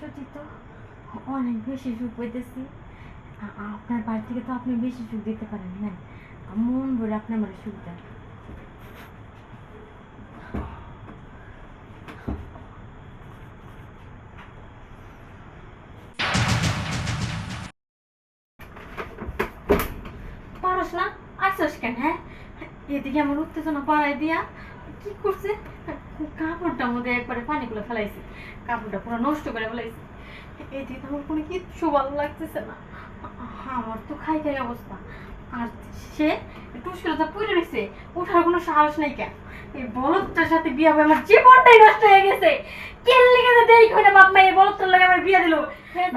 সত্যি তো? অনেক বেশি সুখ পাইতেছি। আ- আপনার বাড়ি থেকে তো আপনি বেশি সুখ দিতে পারেন না মন ভরে আপনি আমার সুখ পারস না? আসছিস কেন হ্যাঁ? এদিকে আমার উত্তেজনা বাড়াই দিয়া, কি করছে? কাপড়টার মধ্যে একবারে পানিগুলো ফেলাইছে। কাপড়টা পুরো নষ্ট করে ফেলাইছে। এদিকে তো আমার কোনো কিচ্ছু ভালো লাগতেছে না। আমার তো খাই খাই অবস্থা। আর সে টুসকুলতা পড়ে রয়েছে ওঠার কোনো সাহস নেই কেন? এই বলদটার সাথে বিয়ে হবে আমার জীবনটাই নষ্ট হয়ে গেছে। কেন লেগে যে দেই কইনা বাপ মা এই বলদটার লাগে আমার বিয়ে দিল?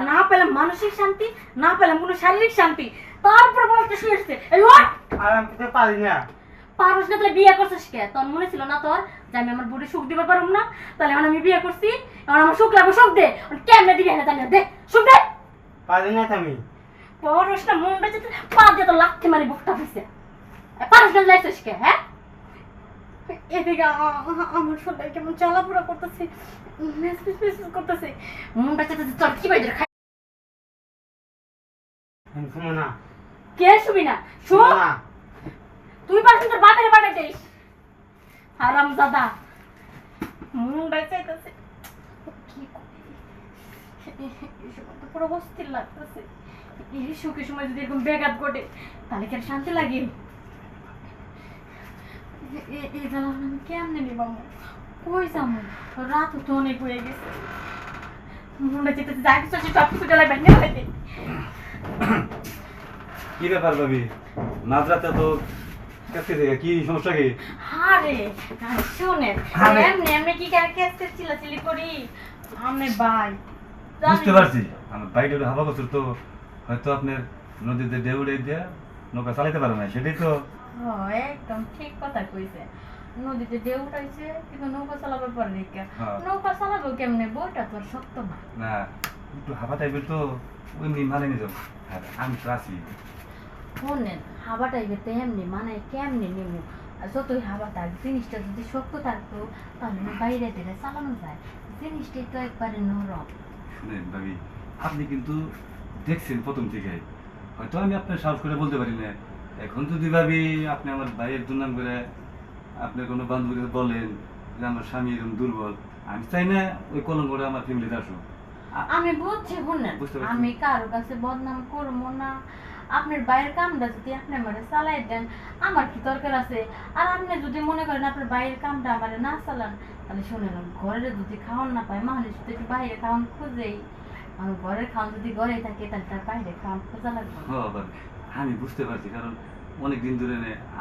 না পেলাম মানসিক শান্তি না পেলাম কোনো শারীরিক শান্তি। তারপর বলদটা শুয়ে এসছে এই ওঠ! আর আমি তো পারি না। পারস না তাহলে বিয়ে করছিস কে? তোর মনে ছিল না তোর? যে আমি আমার বুড়ি সুখ পারব না তাহলে এখন আমি বিয়ে করছি এখন আমার সুখ লাগবে সুখ দে। কেমনে দিবি তাহলে দে সুখ দে। পারি না আমি পারস না মনটা যেতে পা দিয়ে তো লাগতে মারি বুকটা না কে হ্যাঁ? এদিকে আমার কেমন করতেছে মেসেজ মেসেজ করতেছে। মনটা তোর কি বাইরে খাই না। কে শুবি না? না। তুই পারছিস তোর বাপের বাড়ি দিস। হারাম দাদা। মুন্ডা চাইতেছে কি করি? এই সময় তো পুরো অস্থির লাগতেছে। এই সুখের সময় যদি এরকম বেঘাত ঘটে তাহলে কি আর শান্তি লাগে? এ- এ- এই জ্বালা আমি কেমনে নিবাম? কই যাব রাত তো অনেক হয়ে গেছে। মুন্ডা চাইতেছে যা কিছু সব কিছু কি ব্যাপার ভাবি? মাঝরাতে তো কাছে থেকে কি সমস্যা কি? আরে শোনেন এমনি এমনি কি করে কেসে চিল্লাচিল্লি করি? আমি ভাই বুঝতে পারছি আমার বাইরে হাওয়া করছিল তো। হয়তো আপনার নদীতে ঢেউ উড়ে দিয়ে নৌকা চালাতে পারে না সেটাই তো। ও একদম ঠিক কথা কইছে। নদীতে ঢেউ উঠাইছে কিন্তু নৌকা চালাবে পারে নি হ্যাঁ। নৌকা চালাবো কেমনে? বইটা তোর শক্ত না। না একটু হাওয়া টাইপের তো এমনি মানে নিয়ে যাব। আমি তো আছি। শোনেন হাওয়া টাইপের তো এমনি মানে কেমনি আর যতই থাক জিনিসটা যদি শক্ত থাকতো তাহলে বাইরে দিলে চালানো যায়। জিনিসটাই তো একবারে নরম। শুনেন ভাবি আপনি কিন্তু দেখছেন প্রথম থেকে। হয়তো আমি আপনার সাহস করে বলতে পারি না। এখন যদি ভাবি আপনি আমার ভাইয়ের দুর্নাম করে আপনার কোনো বান্ধবীকে বলেন যে আমার স্বামী এরকম দুর্বল আমি চাই না ওই কলঙ্কটা আমার ফ্যামিলিতে আসুক। আমি বুঝছি শুনেন। আমি কারও কাছে বদনাম করব না। আপনার বাইরের কামটা যদি আপনি আমারে চালাই দেন আমার কি দরকার আছে? আর আপনি যদি মনে করেন আপনার বাইরের কামটা আমারে না চালান তাহলে শুনেন ঘরে যদি খাওয়ান না পায় মানুষ যদি বাইরে খাওয়ান খুঁজেই। আর ঘরের খাওয়ান যদি ঘরে থাকে তাহলে তার বাইরে খাওয়ান খোঁজা লাগবে। আমি বুঝতে পারছি কারণ অনেক দিন ধরে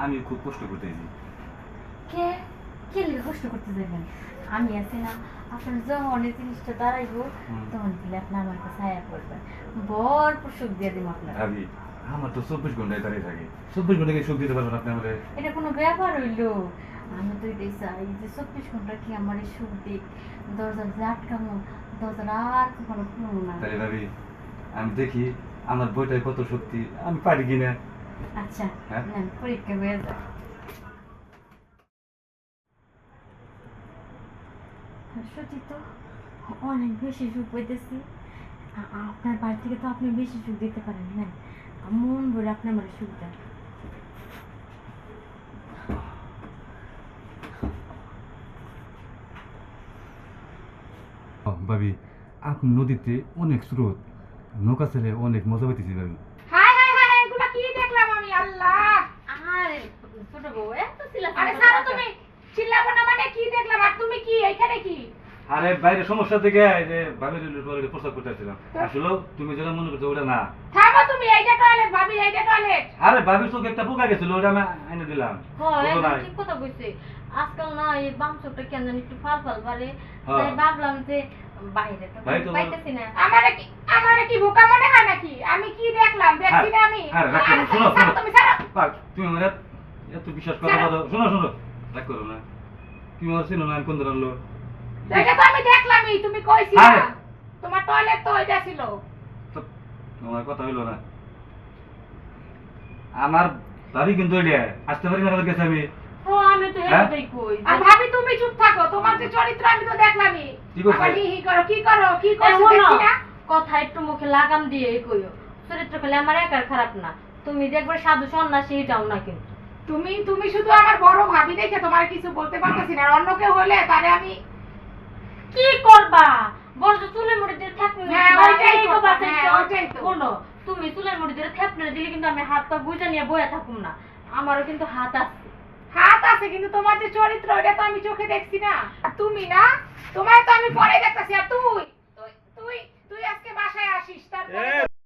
আমি খুব কষ্ট করতেছি কে? কে লিখে কষ্ট করতে যাবেন আমি আছি না আপনার যখন এই জিনিসটা দাঁড়াইবো তখন দিলে আপনি আমার কাছে করবেন ভরপুর সুখ দিয়ে দিব আপনার। আমার তো চব্বিশ ঘন্টায় দাঁড়িয়ে থাকে। চব্বিশ ঘন্টাকে সুখ দিতে পারবেন আপনি আমাদের। এটা কোনো ব্যাপার হইল? আমি তো এটাই চাই যে চব্বিশ ঘণ্টা কি আমার এই সুখ দিক দরজা যে আটকামো দরজাটা আর কখনো খুলবো না। ভাবি আমি দেখি আমার বইটায় কত শক্তি আমি পারি কিনা? আচ্ছা হ্যাঁ? পরীক্ষা হয়ে যাক। সত্যি তো অনেক বেশি সুখ পাইতেছি। আপনার বাড়ি থেকে তো আপনি বেশি সুখ দিতে পারেন না মন আপনি আমার সুখ দেন ভাবি আপনি নদীতে অনেক স্রোত নৌকা ছেলে অনেক মজা পাইতেছি ভাবি হাই হাই হাই এগুলা কি দেখলাম আমি আল্লাহ আরে ছোট বউ এত ছিলা আরে সারা তুমি চিল্লাবো না মানে কি দেখলাম আর তুমি কি এখানে কি আরে বাইরে সমস্যা থেকে এই যে ভাবির টয়লেটে প্রস্তাব করতে আসছিলাম আসলে তুমি যেটা মনে করছ ওটা না তুমি এইটা টয়লেট ভাবি এইটা টয়লেট আরে চোখে একটা পোকা গেছিল ওটা আমি এনে দিলাম। হয়? ঠিক কথা কইছে। আজকাল না এই বাম চোখটা কেন জানি একটু ফাল ফাল পারে হ্যাঁ। তাই ভাবলাম যে বাইরে তো পাইতেছি না। আমারে কি আমারে কি বোকা মনে হয় নাকি? আমি কি দেখলাম? দেখছি না আমি। আরে রাখো শোনো, শোনো। তুমি ছাড়ো। তুমি আমার এত- বিশ্বাস করো। শোনো শোনো। রাগ করো না। তুমি আমার চিনো না আমি কোন ধরনের লোক? এটা তো আমি দেখলামই তুমি কইছি না তোমার টয়লেট তো ওইটা ছিল। তো আমার কথা হইল না। আমার ভাবি কিন্তু আসতে পারি না কাছে আমি। ও আমি তো হ্যাঁ? কই আর ভাবি তুমি চুপ থাকো তোমার যে চরিত্র আমি তো দেখলামই। কি করছে? আবার হি হি করো কি করো কি এই দেখছি না? কথা একটু মুখে লাগাম দিয়ে কইও চরিত্র খেলে আমার একার খারাপ না। তুমি যে একবার সাধু সন্ন্যাসী এটাও না কিন্তু। তুমি তুমি শুধু আমার বড় ভাবি দেখে তোমার কিছু বলতে পারতেছি না অন্য কেউ হলে তারে আমি কি করবা? বলছো চুলের মুড়ি দিয়ে থাকবে হ্যাঁ, ওইটাই করবা, ওইটাই তো। শোনো তুমি চুলের মুড়ি ধরে থাকলে দিলে কিন্তু আমি হাত পা বুঝা নিয়ে বয়ে থাকুম না। আমারও কিন্তু হাত আছে। হাত আছে কিন্তু তোমার যে চরিত্র ওটা তো আমি চোখে দেখছি না। আর তুমি না তোমায় তো আমি পরে দেখতেছি আর তুই? তুই তুই তুই আজকে বাসায় আসিস তারপরে